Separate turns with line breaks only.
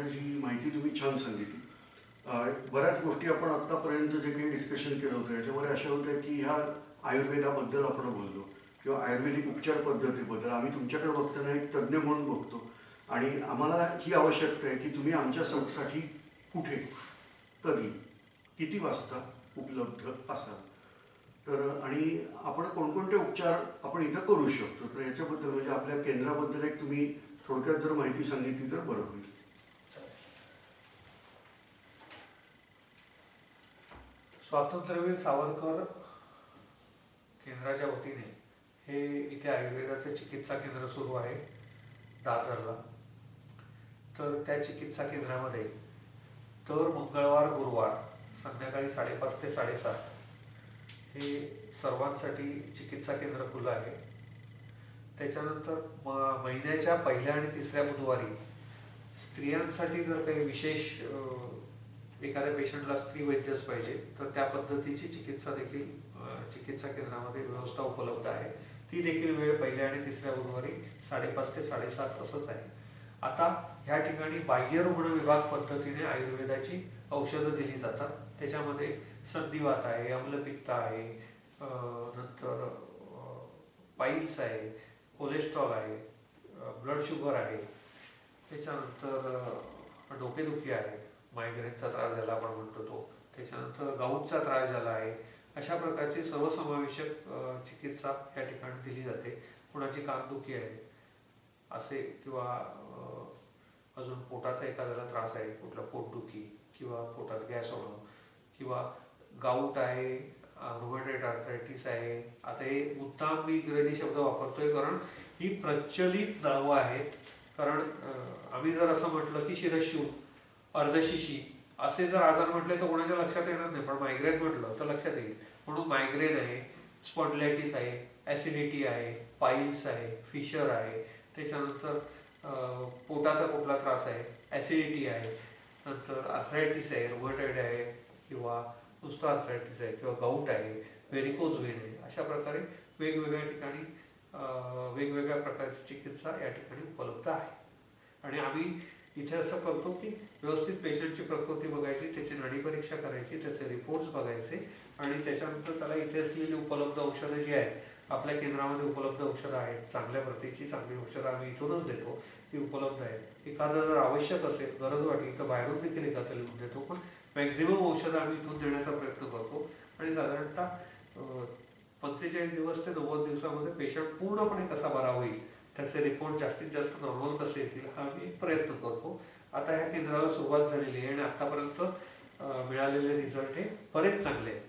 ही माहिती तुम्ही छान सांगितली. बऱ्याच गोष्टी आपण आत्तापर्यंत जे काही डिस्कशन केलं होतं याच्यामध्ये अशा होत्या की ह्या आयुर्वेदाबद्दल आपण बोललो किंवा आयुर्वेदिक उपचार पद्धतीबद्दल. आम्ही तुमच्याकडे बघताना एक तज्ज्ञ म्हणून बघतो. आणि आम्हाला ही आवश्यकता आहे की तुम्ही आमच्या साठी कुठे कधी किती वाजता उपलब्ध असाल. तर आणि आपण कोणकोणते उपचार आपण इथं करू शकतो? तर याच्याबद्दल म्हणजे आपल्या केंद्राबद्दल एक तुम्ही थोडक्यात जर माहिती सांगितली तर बरं होईल.
स्वातंत्र्यवीर सावरकर केंद्राच्या वतीने हे इथे आयुर्वेदाचं चिकित्सा केंद्र सुरू आहे दादरला. तर त्या चिकित्सा केंद्रामध्ये दर मंगळवार गुरुवार संध्याकाळी साडेपाच ते साडेसात हे सर्वांसाठी चिकित्सा केंद्र खुलं आहे. त्याच्यानंतर म महिन्याच्या पहिल्या आणि तिसऱ्या बुधवारी स्त्रियांसाठी जर काही विशेष एखाद्या पेशंटला स्त्री वैद्यच पाहिजे तर त्या पद्धतीची चिकित्सा देखील चिकित्सा केंद्रामध्ये व्यवस्था उपलब्ध आहे. ती देखील वेळ पहिल्या आणि तिसऱ्या गुरुवारी साडेपाच ते साडेसात असंच आहे. आता ह्या ठिकाणी बाह्य रुग्ण विभाग पद्धतीने आयुर्वेदाची औषधं दिली जातात. त्याच्यामध्ये संधिवात आहे अम्लपित्त आहे नंतर पाईल्स आहे कोलेस्ट्रॉल आहे ब्लड शुगर आहे. त्याच्यानंतर डोकेदुखी आहे. मायग्रेनचा त्रास झाला आपण म्हणतो तो. त्याच्यानंतर गाऊटचा त्रास झाला आहे. अशा प्रकारची सर्वसमावेशक चिकित्सा या ठिकाणी दिली जाते. कुणाची कानदुखी आहे असे किंवा अजून पोटाचा एखाद्याला त्रास आहे कुठला पोटदुखी किंवा पोटात गॅस होणं किंवा गाऊट आहे रुबेटेड आर्थरायटिस आहे. आता हे मुद्दाम मी इंग्रजी शब्द वापरतोय कारण ही प्रचलित नावं आहेत. कारण आम्ही जर असं म्हटलं की शिरशिव अर्धशिशी असे जर आजार म्हटले तर कोणाच्या लक्षात येणार नाही पण मायग्रेन म्हटलं तर लक्षात येईल. म्हणून मायग्रेन आहे स्पॉन्डिलायटिस आहे ॲसिडिटी आहे पाईल्स आहे फिशर आहे. त्याच्यानंतर पोटाचा कुठला त्रास आहे ॲसिडिटी आहे. नंतर आर्थरायटिस आहे रुमेटॉइड आहे किंवा नुसतं आर्थरायटिस आहे किंवा गाऊट आहे व्हेरिकोज वेन आहे. अशा प्रकारे वेगवेगळ्या ठिकाणी वेगवेगळ्या प्रकारची चिकित्सा या ठिकाणी उपलब्ध आहे. आणि आम्ही इथे असं करतो की व्यवस्थित पेशंटची प्रकृती बघायची त्याची नाडी परीक्षा करायची त्याचे रिपोर्ट्स बघायचे आणि त्याच्यानंतर त्याला इथे असलेली उपलब्ध औषधं जी आहेत आपल्या केंद्रामध्ये उपलब्ध औषधं आहेत चांगल्या प्रतीची चांगली औषधं आम्ही इथूनच देतो ती उपलब्ध आहेत. एखादं जर आवश्यक असेल गरज वाटली तर बाहेरून देखील एखादं लिहून देतो पण मॅक्झिमम औषधं आम्ही इथून देण्याचा प्रयत्न करतो. आणि साधारणतः पंचेचाळीस दिवस ते नव्वद दिवसामध्ये पेशंट पूर्णपणे कसा बरा होईल त्याचे रिपोर्ट जास्तीत जास्त नॉर्मल कसे येतील हा आम्ही प्रयत्न करतो. आता ह्या केंद्राला सुरुवात झालेली आहे आणि आतापर्यंत मिळालेले रिझल्ट हे बरेच चांगले आहेत.